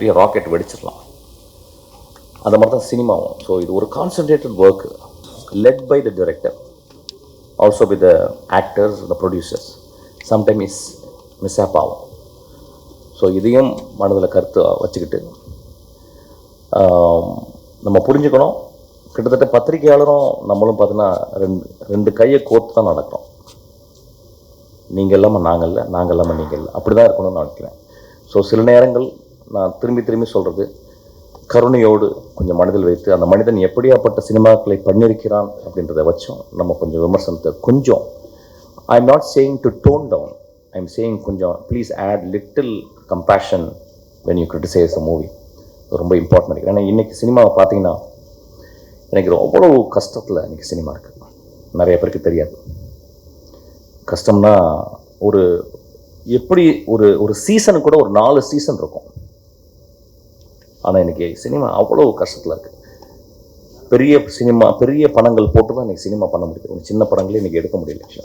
பெரிய ராக்கெட் வெடிச்சிடலாம். அந்த மாதிரி தான் சினிமாவும் ஸோ இது ஒரு concentrated work led by the director also by the actors the producers sometime is mess up ஆகும் ஸோ இதையும் மனதில் கருத்து வச்சுக்கிட்டு நம்ம புரிஞ்சுக்கணும். கிட்டத்தட்ட பத்திரிகையாளரும் நம்மளும் பார்த்தீங்கன்னா ரெண்டு ரெண்டு கையை கோர்த்து தான் நடக்கிறோம் நீங்கள் இல்லாமல் நாங்கள் இல்லை நாங்கள் இல்லாமல் நீங்கள் இல்லை. அப்படி தான் இருக்கணும்னு நினைக்கிறேன். ஸோ சில நேரங்கள் நான் திரும்பி திரும்பி சொல்கிறது கருணையோடு கொஞ்சம் மனதில் வைத்து அந்த மனிதன் எப்படியாப்பட்ட சினிமாக்களை பண்ணியிருக்கிறான் அப்படின்றத வச்சும் நம்ம கொஞ்சம் விமர்சனத்தை கொஞ்சம் I am not saying to tone down I am saying கொஞ்சம் please add little compassion when you criticise a movie ரொம்ப இம்பார்ட்டன்ட் நினைக்கிறேன் ஏன்னா இன்றைக்கி சினிமாவை பார்த்தீங்கன்னா எனக்கு அவ்வளோ கஷ்டத்தில் இன்றைக்கி சினிமா இருக்குது நிறைய பேருக்கு தெரியாது. கஷ்டம்னா ஒரு எப்படி ஒரு ஒரு சீசன் கூட ஒரு நாலு சீசன் இருக்கும். ஆனால் இன்றைக்கி சினிமா அவ்வளோ கஷ்டத்தில் இருக்குது பெரிய சினிமா பெரிய பணங்கள் போட்டு தான் இன்றைக்கி சினிமா பண்ண முடியுது. சின்ன படங்களே இன்றைக்கி எடுக்க முடியல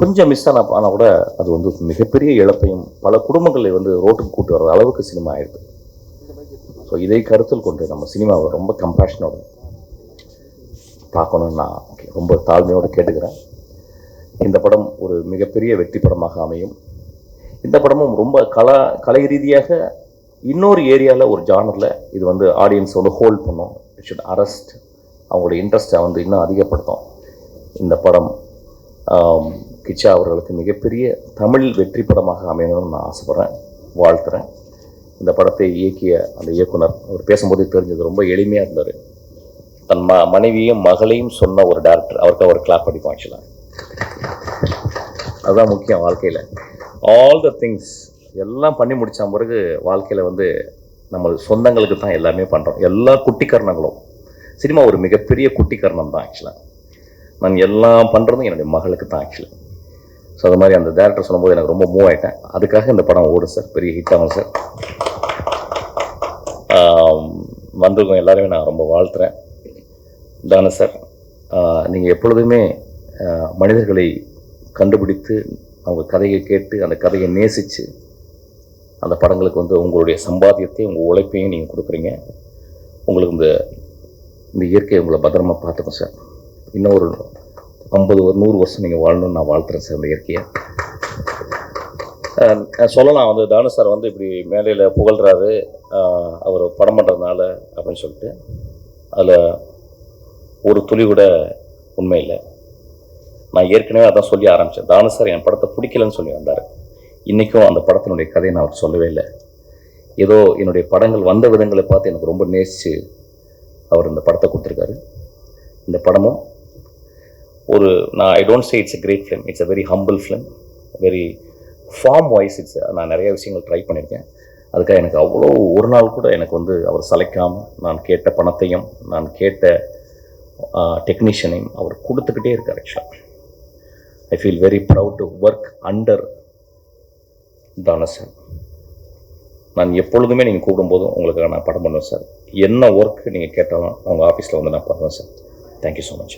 கொஞ்சம் மிஸ் ஆன ஆனால் கூட அது வந்து மிகப்பெரிய இழப்பையும் பல குடும்பங்களை வந்து ரோட்டுக்கு கூட்டு வர அளவுக்கு சினிமா ஆயிடுது. ஸோ இதை கருத்தில் கொண்டு நம்ம சினிமாவை ரொம்ப கம்பேஷனோட பார்க்கணும்னு நான் ரொம்ப தாழ்மையோடு கேட்டுக்கிறேன். இந்த படம் ஒரு மிகப்பெரிய வெற்றி படமாக அமையும். இந்த படமும் ரொம்ப கலா கலை ரீதியாக இன்னொரு ஏரியாவில் ஒரு ஜானரில் இது வந்து ஆடியன்ஸ் வந்து ஹோல்ட் பண்ணும். இட் ஷுட் அரெஸ்ட் அவங்களோட இன்ட்ரெஸ்ட்டை வந்து இன்னும் அதிகப்படுத்தும். இந்த படம் கிச்சா அவர்களுக்கு மிகப்பெரிய தமிழ் வெற்றி படமாக அமையணும்னு நான் ஆசைப்பட்றேன். வாழ்த்துறேன். இந்த படத்தை இயக்கிய அந்த இயக்குனர் அவர் பேசும்போது தெரிஞ்சது ரொம்ப எளிமையாக இருந்தார். தன் ம மனைவியும் மகளையும் சொன்ன ஒரு டேரக்டர் அவருக்கு அவர் கிளாப் அடிப்போம் ஆக்சுவலாக அதுதான் முக்கியம் வாழ்க்கையில். ஆல் த திங்ஸ் எல்லாம் பண்ணி முடித்த பிறகு வாழ்க்கையில் வந்து நம்ம சொந்தங்களுக்கு தான் எல்லாமே பண்ணுறோம் எல்லா குட்டிக்கரணங்களும். சினிமா ஒரு மிகப்பெரிய குட்டிக்கரணம் தான் ஆக்சுவலாக நான் எல்லாம் பண்ணுறதும் என்னுடைய மகளுக்கு தான் ஆக்சுவலி ஸோ அது மாதிரி அந்த டேரக்டர் சொல்லும்போது எனக்கு ரொம்ப மூவ் ஆகிட்டேன் அதுக்காக இந்த படம் ஓடும் சார் பெரிய ஹிட் ஆகும் சார் வந்திருக்கோம் எல்லாருமே நான் ரொம்ப வாழ்த்துறேன். தானே சார் நீங்கள் எப்பொழுதுமே மனிதர்களை கண்டுபிடித்து அவங்க கதையை கேட்டு அந்த கதையை நேசித்து அந்த படங்களுக்கு வந்து உங்களுடைய சம்பாத்தியத்தையும் உங்கள் உழைப்பையும் நீங்கள் கொடுக்குறீங்க. உங்களுக்கு இந்த இந்த இயற்கையை உங்களை பத்திரமாக பார்த்துக்கும் சார். இன்னும் ஒரு ஐம்பது ஒரு நூறு வருஷம் நீங்கள் வாழணும்னு நான் வாழ்த்துறேன் சார் இந்த இயற்கையை. சொல்லலாம் வந்து தானு சார் வந்து இப்படி மேடையில் புகழ்கிறாரு அவர் படம் பண்ணுறதுனால அப்படின்னு சொல்லிட்டு. அதில் ஒரு துளி கூட உண்மை இல்லை. நான் ஏற்கனவே அதான் சொல்லி ஆரம்பித்தேன் தானு சார் என் படத்தை பிடிக்கலன்னு சொல்லி வந்தார். இன்றைக்கும் அந்த படத்தினுடைய கதையை நான் அவர் சொல்லவே இல்லை. ஏதோ என்னுடைய படங்கள் வந்த விதங்களை பார்த்து எனக்கு ரொம்ப நேசித்து அவர் இந்த படத்தை கொடுத்துருக்காரு. இந்த படமும் ஒரு நான் I don't say it's a great film it's a very humble film very form wise it's நான் நிறைய விஷயங்கள் ட்ரை பண்ணியிருக்கேன். அதுக்காக எனக்கு அவ்வளோ ஒரு நாள் கூட எனக்கு வந்து அவர் சலைக்காமல் நான் கேட்ட பணத்தையும் நான் கேட்ட டெக்னீஷியனையும் அவர் கொடுத்துக்கிட்டே இருக்கார் ஆக்சுவலாக I feel very proud to work under தான சார் நான் எப்பொழுதுமே நீங்கள் கூப்பிடும்போதும் உங்களுக்காக நான் படம் பண்ணுவேன் சார். என்ன ஒர்க் நீங்கள் கேட்டாலும் அவங்க ஆஃபீஸில் வந்து நான் பண்ணுவேன் சார். Thank you so much